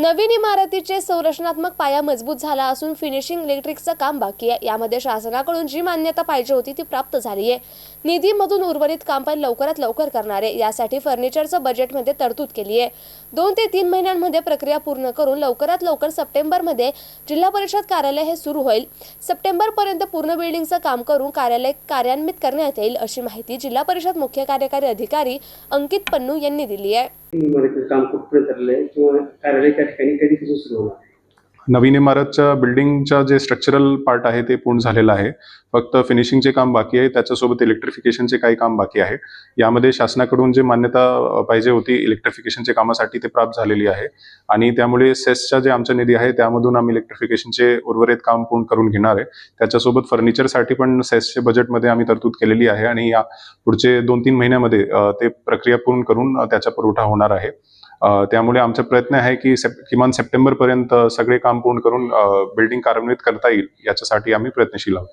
नवीन इमारतीचे संरचनात्मक पाया मजबूत झाला असून फिनिशिंग इलेक्ट्रिकचं काम बाकी आहे. यामध्ये शासनाकडून जी मान्यता पाहिजे होती ती प्राप्त झाली आहे. निधीमधून उर्वरित काम पण लवकरात लवकर करणार आहे. यासाठी फर्निचरचं बजेटमध्ये तरतूद केली आहे. दोन ते तीन महिन्यांमध्ये प्रक्रिया पूर्ण करून लवकरात लवकर सप्टेंबरमध्ये जिल्हा परिषद कार्यालय हे सुरू होईल. सप्टेंबरपर्यंत पूर्ण बिल्डिंगचं काम करून कार्यालय कार्यान्वित करण्यात येईल अशी माहिती जिल्हा परिषद मुख्य कार्यकारी अधिकारी अंकित पन्नू यांनी दिली आहे. इमारतीचं काम कुठपर्यंत चाललंय आहे? किंवा कार्यालय त्या ठिकाणी कधीपासून सुरू होणार आहे? नवीन इमारतच्या बिल्डिंगच्या जे स्ट्रक्चरल पार्ट आहे ते पूर्ण झालेलं आहे. फक्त फिनिशिंगचे काम बाकी आहे. त्याच्यासोबत इलेक्ट्रिफिकेशनचे काही काम बाकी आहे. यामध्ये शासनाकडून जे मान्यता पाहिजे होती इलेक्ट्रिफिकेशनच्या कामासाठी ते प्राप्त झालेली आहे. आणि त्यामुळे सेसच्या जे आमचा निधी आहे त्यामधून आम्ही इलेक्ट्रिफिकेशनचे उर्वरित काम पूर्ण करून घेणार आहे. त्याच्यासोबत फर्निचरसाठी पण सेसच्या बजेटमध्ये आम्ही तरतूद केलेली आहे आणि या पुढचे दोन तीन महिन्यामध्ये ते प्रक्रिया पूर्ण करून त्याचा पुरवठा होणार आहे. त्यामुळे आमचा प्रयत्न आहे की सेप किमान सप्टेंबरपर्यंत सगळे काम पूर्ण करून बिल्डिंग कार्यान्वित करता येईल याच्यासाठी आम्ही प्रयत्नशील आहोत.